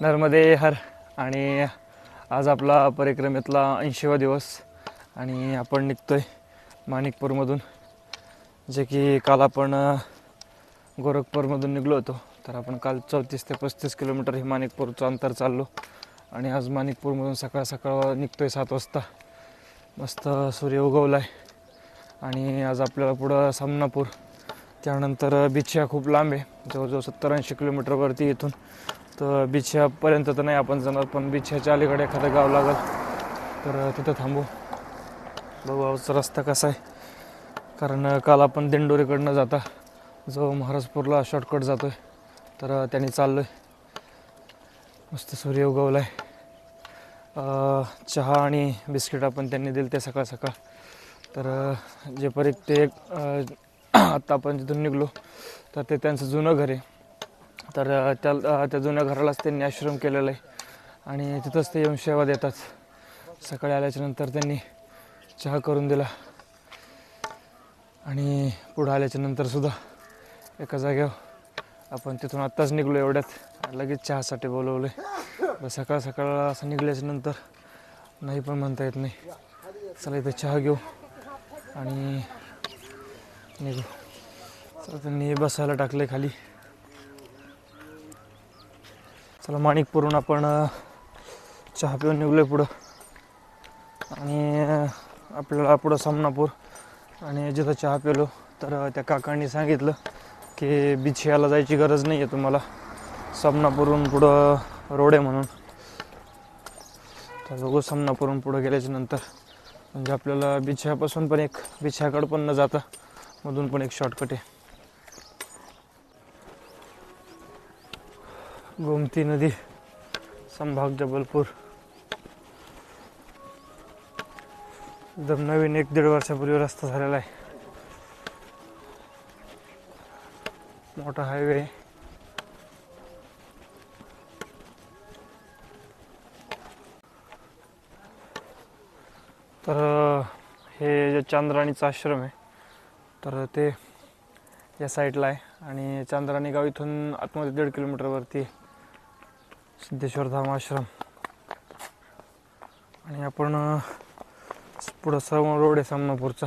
नर्मदे हर. आणि आज आपला परिक्रमेतला ऐंशीवा दिवस. आणि आपण निघतोय माणिकपूरमधून. जे की काल आपण गोरखपूरमधून निघलो होतो. तर आपण काल चौतीस ते पस्तीस किलोमीटर हे माणिकपूरचं अंतर चाललो. आणि आज माणिकपूरमधून सकाळ सकाळ निघतोय सात वाजता. मस्त सूर्य उगवला आहे आणि आज आपल्याला पुढं सामनापूर. त्यानंतर बिछ्या खूप लांब आहे. जवळजवळ सत्तर ऐंशी किलोमीटरवरती इथून. तर बिछ्यापर्यंत तर नाही आपण जाणार पण बिछ्याच्या अलीकडे एखादं गाव लागल तर तिथं थांबू. बघू आजचा रस्ता कसा आहे. कारण काल आपण दिंडोरीकडनं जाता. जो महाराजपूरला शॉर्टकट जातो आहे तर त्याने चाललो आहे मस्त सूर्य उगवला आहे चहा आणि बिस्किट आपण त्यांनी दिले ते सकाळ सकाळ. तर जे परीत ते एक आत्ता आपण जिथून निघलो तर ते त्यांचं जुनं घर आहे. तर त्या त्या जुन्या घरालाच त्यांनी आश्रम केलेला आहे. आणि तिथंच ते येऊन सेवा देतात. सकाळी आल्याच्यानंतर त्यांनी चहा करून दिला. आणि पुढं आल्याच्यानंतर सुद्धा एका जाग्यावर आपण तिथून आत्ताच निघलो एवढ्यात. लगेच चहासाठी बोलवलं आहे सकाळ सकाळ असं निघल्याच्या नंतर नाही पण म्हणता येत नाही. चला इथं चहा घेऊ. आणि निघू. चला त्यांनी बसायला टाकले खाली. चला माणिकपूरून आपण चहा पिऊन निघलोय पुढं. आणि आपल्याला पुढं समनापूर आणि जिथं चहा पिलो तर त्या काकांनी सांगितलं की बिछियाला जायची गरज नाही आहे तुम्हाला. समनापूरून पुढं रोड आहे म्हणून. तर बघू सामनापूरून पुढं गेल्याच्यानंतर. म्हणजे आपल्याला बिछ्यापासून पण एक बिछ्याकडं पण न जाता मधून पण एक शॉर्टकट आहे. गोमती नदी संभाग जबलपूर. एकदम नवीन एक दीड वर्षापूर्वी रस्ता झालेला आहे. मोठा हायवे तर हे जे चांद्राणीचं आश्रम आहे तर ते या साईडला आहे. आणि चांद्राणी गाव इथून आतमध्ये दीड किलोमीटरवरती आहे. सिद्धेश्वर धाम आश्रम. आणि आपण पुढं समोर रोड आहे सामनापूरचा.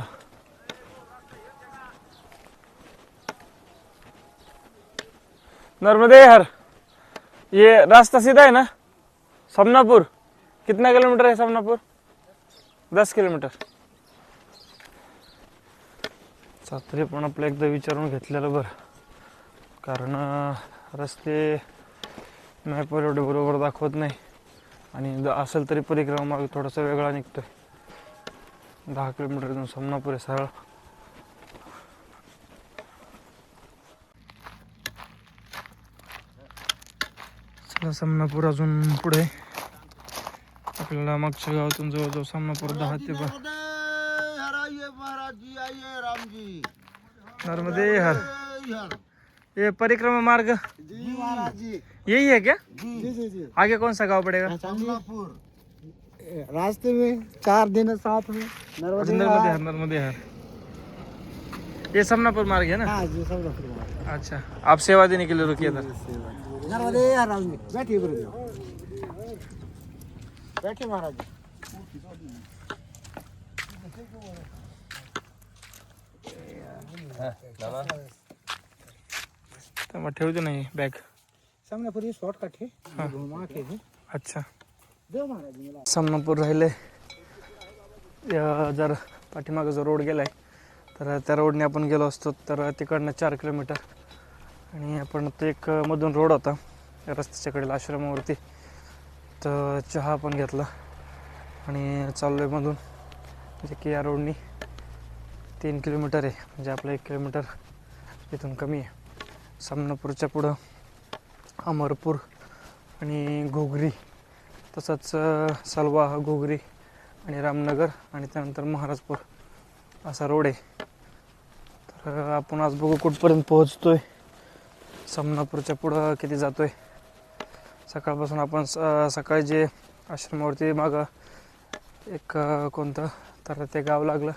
नर्मदे हर. ये रास्ता सीधा है ना? समनापुर. कितना किलोमीटर है समनापुर? दस किलोमीटर. चा तरी पण आपलं एकदा विचारून घेतलेलं बरं. कारण रस्ते मॅपवर एवढे बरोबर दाखवत नाही. आणि द- असेल तरी परिक्रमा मार्ग थोडासा वेगळा निघतोय. दहा किलोमीटर इथून समनापूर आहे सरळ. चला समनापूर अजून पुढे. आहे. आपल्याला मागच्या गावातून जवळजवळ समनापूर दहा ते बा नर्मदे हर. महाराज नर्मदे ये परिक्रमा मार्ग। जी महाराज जी। यही है क्या? जी जी जी आगे कौन सा गाँव पड़ेगा? कमलापुर रास्ते में चार दिन साथ में। अच्छा, नर्मदे नर्मदे हर ये समनापुर मार्ग है ना? हाँ जी सब रख अच्छा आप सेवा देने के लिए रुकिए था नर्मदे हर बैठिए बैठिए। महाराज जी। तर मग ठेवते नाही बॅग सामने पूरी शॉर्टकट है. घुमा के अच्छा. देव महाराज समनापूर राहिले. जर पाठीमागं जो रोड गेलाय तर त्या रोडने आपण गेलो असतो तर तिकडनं चार किलोमीटर आणि आपण तो एक मधून रोड होता या रस्त्याच्या कडेला आश्रमावरती. तर चहा पण घेतला. आणि चाललो आहे मधून. जे की या रोडनी तीन किलोमीटर आहे. म्हणजे आपलं एक किलोमीटर इथून कमी आहे. समनापूरच्या पुढं अमरपूर आणि घोगरी तसंच अ, सलवाह घोगरी आणि रामनगर आणि त्यानंतर महाराजपूर असा रोड आहे. तर आपण आज बघू कुठपर्यंत पोहोचतोय समनापूरच्या पुढं किती जातोय. सकाळपासून आपण स- सकाळी जे आश्रमावरती मागं एक कोणतं तर ते गाव लागलं.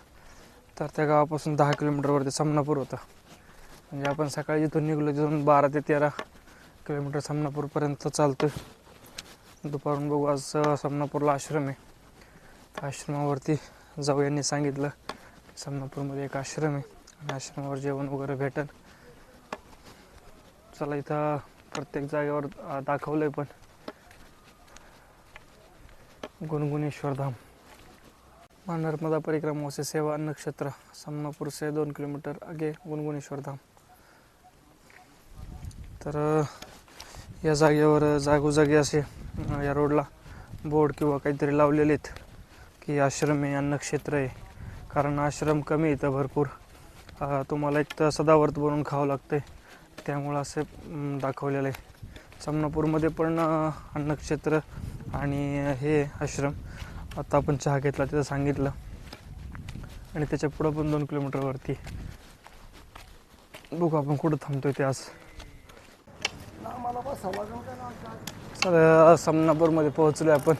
तर त्या गावापासून दहा किलोमीटरवरती समनापूर होतं. म्हणजे आपण सकाळी जिथून निघलो तिथून बारा ते तेरा किलोमीटर समनापूरपर्यंत चालतोय. दुपारून बघू आज समनापूरला आश्रम आहे. त्या आश्रमावरती जाऊ यांनी सांगितलं समनापूरमध्ये एक आश्रम आहे आणि आश्रमावर जेवण वगैरे भेटेल. चला इथं प्रत्येक जागेवर दाखवलं दाखवलंय पण. गुणगुणेश्वर धाम. मानर्मदा परिक्रमा से सेवा नक्षत्र समनापूर से दोन किलोमीटर आगे गुणगुणेश्वर धाम. तर या जागेवर जागोजागी असे या रोडला बोर्ड किंवा काहीतरी लावलेले आहेत की आश्रम आहे अन्नक्षेत्र आहे. कारण आश्रम कमी येतं इथं भरपूर. तुम्हाला एक तर सदावर्त बनवून खावं लागतंय. त्यामुळं असे दाखवलेलं आहे. समनापूरमध्ये पण अन्नक्षेत्र आणि हे आश्रम. आता आपण चहा घेतला तिथं सांगितलं. आणि त्याच्या पुढं पण दोन किलोमीटरवरती बघू आपण कुठं थांबतोय ते आज. सर समनापूरमध्ये पोहोचलो आहे आपण.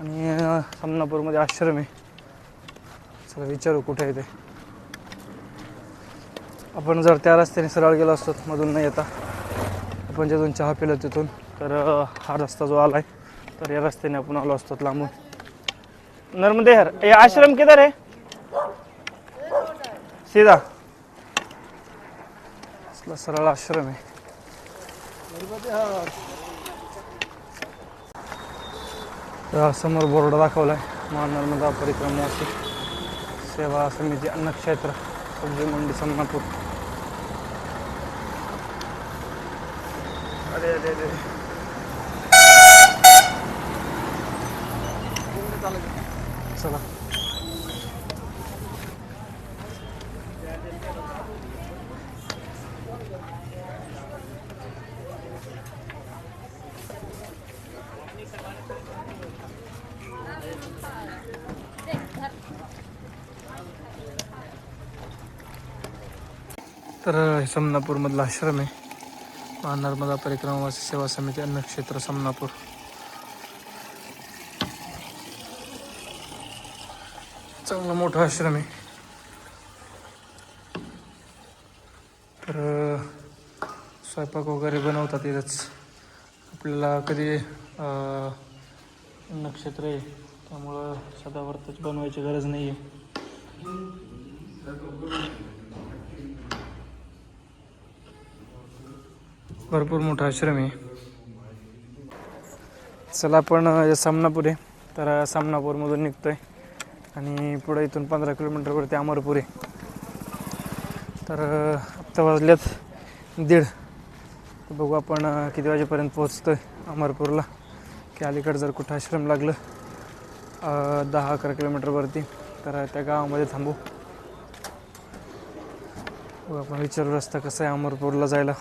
आणि समनापूरमध्ये आश्रम आहे. चला विचारू कुठे आहे ते. आपण जर त्या रस्त्याने सरळ गेलो असतो मधून नाही येता. आपण जिथून चहा पिलो तिथून तर हा रस्ता जो आलाय तर या रस्त्याने आपण आलो असतो लांबून. नर्मदे हर हे आश्रम किधर रे सीधा. असला सरळ आश्रम आहे. समोर बोर्ड दाखवलाय. महा नर्मदा परिक्रमा अशी सेवा समिती अन्नक्षेत्र सब्जी मंडी समनापूर अरे अरे अरे. चला. तर हे समनापूरमधला आश्रम आहे. नर्मदा परिक्रमा सेवा समिती अन्नक्षेत्र समनापूर. चांगला मोठा आश्रम आहे. तर स्वयंपाक वगैरे बनवतात इथंच. आपल्याला कधी नक्षत्र आहे त्यामुळं सदावर्तच बनवायची गरज नाही आहे भरपूर मोठा आश्रम आहे. चला आपण सामनापूर आहे तर सामनापूरमधून सामनापूरमधून निघतोय. आणि पुढे इथून पंधरा किलोमीटरवरती अमरपूर. आहे तर आत्ता वाजल्यात दीड. बघू आपण किती वाजेपर्यंत पोहोचतो आहे अमरपूरला. की अलीकडे जर कुठं आश्रम लागलं दहा अकरा किलोमीटरवरती तर त्या गावामध्ये थांबू. आपण विचारू रस्ता कसा आहे अमरपूरला जायला.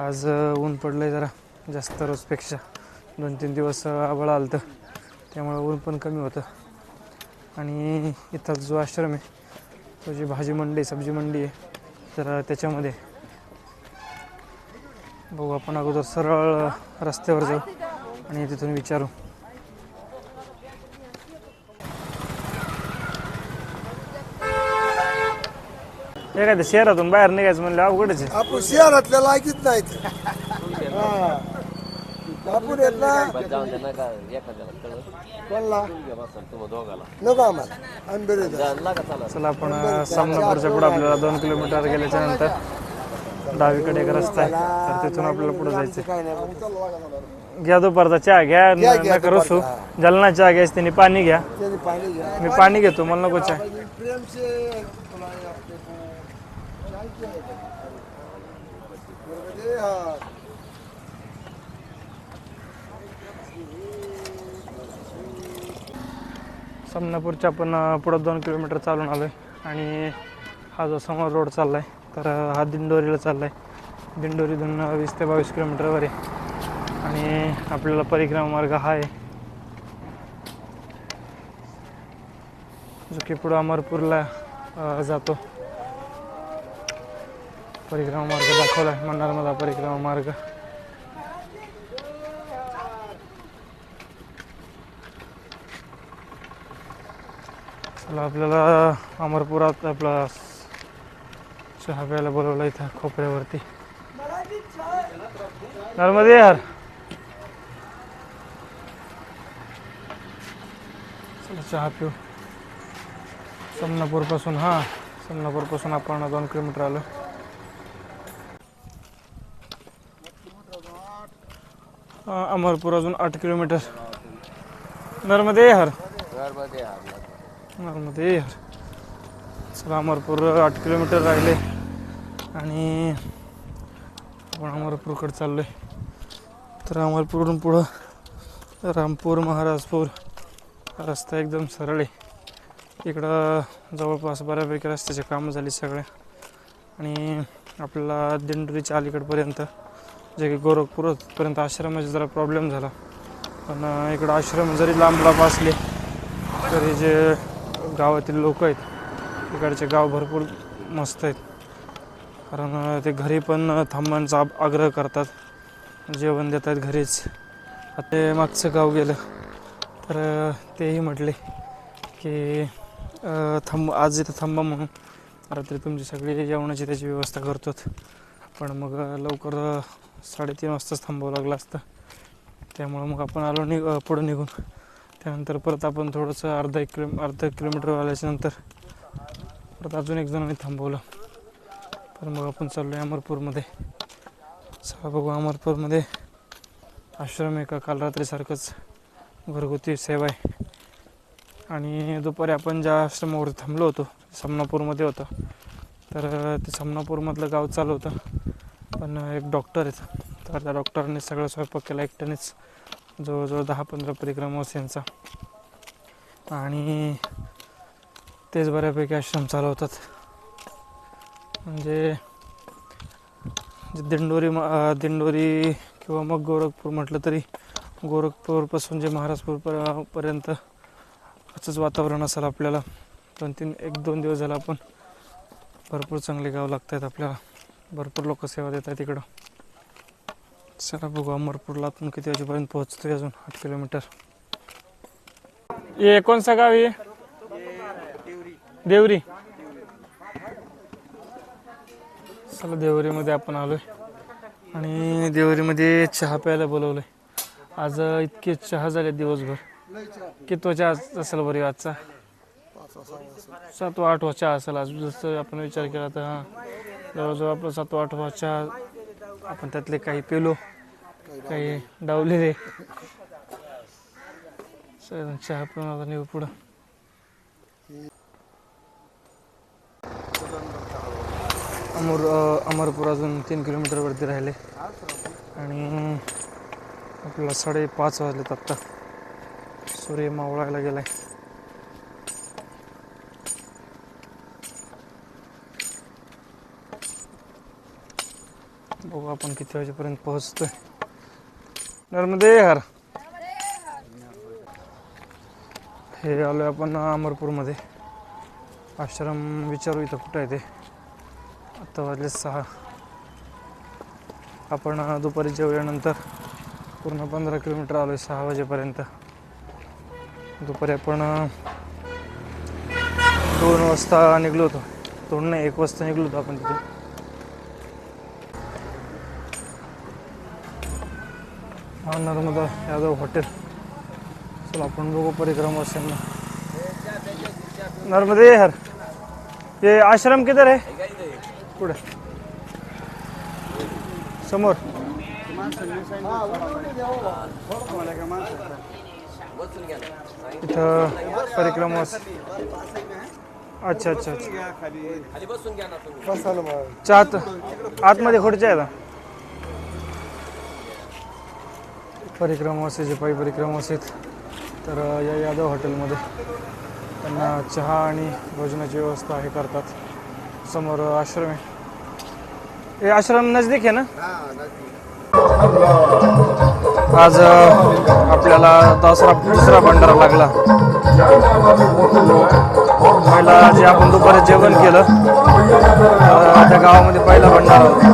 आज ऊन पडलं आहे जरा जास्त रोजपेक्षा. दोन तीन दिवस आबळ आलं तर त्यामुळं ऊन पण कमी होतं. आणि इथं जो आश्रम आहे तो जी भाजी मंडी सब्जी मंडी आहे तर त्याच्यामध्ये बघू आपण अगोदर सरळ रस्त्यावर जाऊ आणि तिथून विचारू. एखाद्या शहरातून बाहेर निघायचं म्हणलं अवघडच आहे. आपण शहरातल्या लायकीच नाहीत हा. आपण येत ना जाऊन द्या नका एखाद्याला कळलं कोणला? घ्या बसा तुम्हा दोघाला नको आम्हाला. आम्ही बरे जाऊ. जा, नका चला चला आपण अ, सामनापूरच्या पुढे आपल्याला दोन किलोमीटर गेल्याच्यानंतर डावीकडे एक रस्ता आहे. तर तिथून आपल्याला पुढे जायचं काय नाही घ्या दुपारचा चहा घ्या घ्या, घ्या नका रसू. दुपारचा. जलना चहा घ्यायच त्यांनी पाणी घ्या. त्यांनी पाणी घ्या. मी पाणी घेतो मला नको चहा. प्रेम से बुलाए अपने को चाय क्या है? बरोबर आहे, हा. समनापूरच्या आपण अ, पुढं दोन किलोमीटर चालून आलो आहे आणि हा जो समोर रोड चालला आहे तर अ, हा दिंडोरीला चालला आहे दिंडोरीतून अ, वीस ते बावीस किलोमीटरवर आहे. आणि आपल्याला परिक्रमा मार्ग हा आहे जो की पुढं अमरपूरला जातो. परिक्रमा मार्ग दाखवला आहे नर्मदा परिक्रमा मार्ग. चला आपल्याला अमरपुरात आपला चहा प्यायला बोलवलं इथं खोपऱ्यावरती. नर्मदे यार! चहा पिऊ. समनापूरपासून हां समनापूरपासून आपण दोन किलोमीटर आलो. अमरपूर अजून आठ किलोमीटर. नर्मदे आहे नर्मदे यार चला अमरपूर आठ किलोमीटर राहिले. आणि आपण अमरपूरकडे चाललो आहे तर अमरपूरवरून पुढं रामपूर महाराजपूर. रस्ता एकदम सरळ आहे. इकडं जवळपास बऱ्यापैकी रस्त्याचे कामं झाली सगळे. आणि आपल्याला दिंडोरीच्या अलीकडपर्यंत जे की गोरखपूरपर्यंत आश्रमाचा जरा प्रॉब्लेम झाला. पण इकडं आश्रम जरी लांब लांब असले तरी जे गावातील लोक आहेत इकडचे गाव भरपूर मस्त आहेत. कारण ते घरी पण अं, थांबण्याचा आग्रह करतात. जेवण देतात घरीच. आता ते मागचं गाव गेलं. तर तेही म्हटले की थांब आज इथं थांबा म्हणून. रात्री तुमची सगळी जेवणाची त्याची व्यवस्था करतो पण मग लवकर साडेतीन वाजताच थांबावं लागलं असतं. त्यामुळं मग आपण आलो नि पुढं निघून. त्यानंतर परत आपण थोडंसं अर्धा एक किलो अर्धा किलोमीटर आल्याच्यानंतर परत अजून एक जणांनी थांबवलं. तर मग आपण चाललो आहे अमरपूरमध्ये. चला बघू अमरपूरमध्ये आश्रम आहे का? काल रात्रीसारखंच. घरगुती सेवा आहे. आणि दुपारी आपण ज्या आश्रमावर थांबलो होतो समनापूरमध्ये होतं तर ते समनापूरमधलं गाव चालू होतं. पण एक डॉक्टर आहेत. तर त्या डॉक्टरने सगळा स्वयंपाक केला एकट्यानेच. जवळजवळ दहा पंधरा परिक्रमास यांचा. आणि तेच बऱ्यापैकी आश्रम चालवतात. म्हणजे जे दिंडोरी दिंडोरी किंवा मग गोरखपूर म्हटलं तरी गोरखपूरपासून जे महाराजपूर पर- पर्यंत असंच वातावरण असेल आपल्याला दोन तीन एक दोन दिवस झाला आपण भरपूर चांगले गाव लागत आहेत आपल्याला. भरपूर लोक सेवा देत आहेत इकडं. चला बघू अमरपूरला आपण किती वाजेपर्यंत पोहोचतो अजून? आठ किलोमीटर. ये कोणसा गाव आहे देवरी. चला देवरीमध्ये आपण आलोय. आणि देवरीमध्ये चहा प्यायला बोलवलंय. आज इतके चहा झाले दिवसभर. कितवा चहा असेल बरी आजचा? सातवा आठवा चहा असेल आज. जसं आपण विचार केला तर हां. जवळजवळ आपण सातवा आठवा चहा आपण त्यातले काही पेलो काही डावलेले. चहा पिऊन आता निघू पुढं. अमर अमरपूर अजून तीन किलोमीटरवरती राहिले. आणि आपल्याला साडेपाच वाजलेत आत्ता. सूर्य मावळायला गेलाय. बघू आपण किती वाजेपर्यंत पोहोचतोय. नर्मदे हर. हे आलोय आपण अमरपूरमध्ये. आश्रम विचारू इथं कुठं आहे ते. आत्ता वाजले सहा. आपण दुपारी जेवल्यानंतर पूर्ण पंधरा किलोमीटर आलो आहे सहा वाजेपर्यंत. दुपारी आपण दोन वाजता निघलो होतो. दोन नाही एक वाजता निघलो होतो आपण तिथे हा नर्मदा यादव हॉटेल चला आपण बघू परिक्रमा ना नर्मदे हर. ये आश्रम किधर है? पुढे समोर. इथं परिक्रमा अच्छा अच्छा अच्छा. खाली ना चात आतमध्ये खुर्च्या आहेत. परिक्रमा जे पायी परिक्रमा असेल तर या यादव हॉटेलमध्ये त्यांना चहा आणि भोजनाची व्यवस्था हे करतात. समोर आश्रम आहे. हे आश्रम नजदीक आहे ना? आज आपल्याला दसरा दुसरा भंडारा लागला. पहिला जे आपण दुपारी जेवण केलं त्या गावामध्ये पहिला भंडारा होता.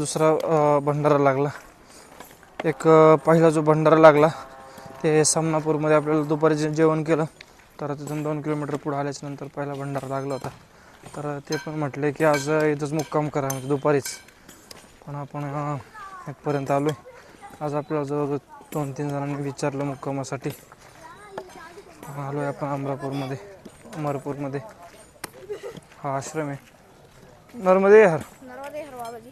दुसरा भंडारा लागला. एक पहिला जो भंडारा लागला ते समनापूरमध्ये आपल्याला दुपारी जे जेवण केलं तर तिथून दोन किलोमीटर पुढे आल्याच्यानंतर पहिला भंडारा लागला होता. तर ते पण म्हटले की आज इथंच मुक्काम करा म्हणजे दुपारीच. पण आपण एकपर्यंत इथपर्यंत आलो आहे आज आपल्याला जवळ दोन तीन जणांनी विचारलं मुक्कामासाठी. आलो आहे आपण अमरापूरमध्ये अमरपूरमध्ये. हा आश्रम आहे. नर्मदे हर. नर्मदे हर बाबाजी.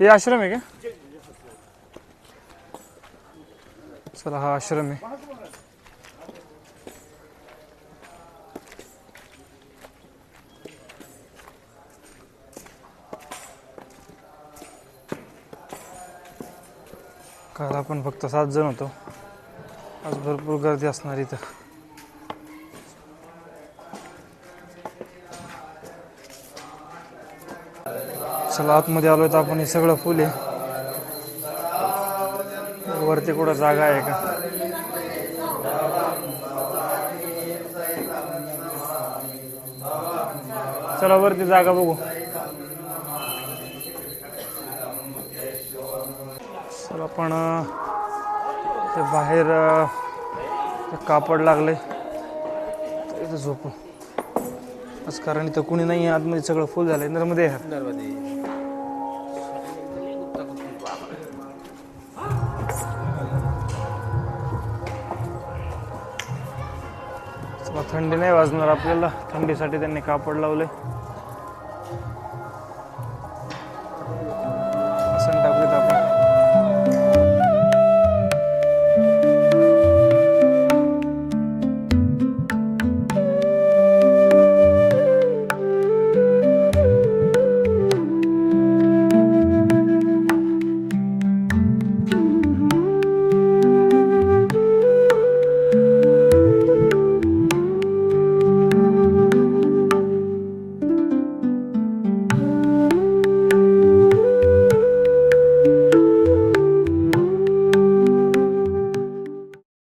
हे आश्रम आहे का चला हा आश्रम आहे काल आपण फक्त सात जण होतो. आज भरपूर गर्दी असणार इथं. चला आतमध्ये आलोय तर आपण हे सगळं फुल आहे. वरती कुठं जागा आहे का? चला वरती जागा बघू. चला आपण ते बाहेर ते कापड लागले इथं झोपू. असं कारण इथं कुणी नाही आहे आतमध्ये सगळं फुल झालंय. नर्मदे. थंडी नाही वाजणार आपल्याला. थंडीसाठी त्यांनी कापड लावले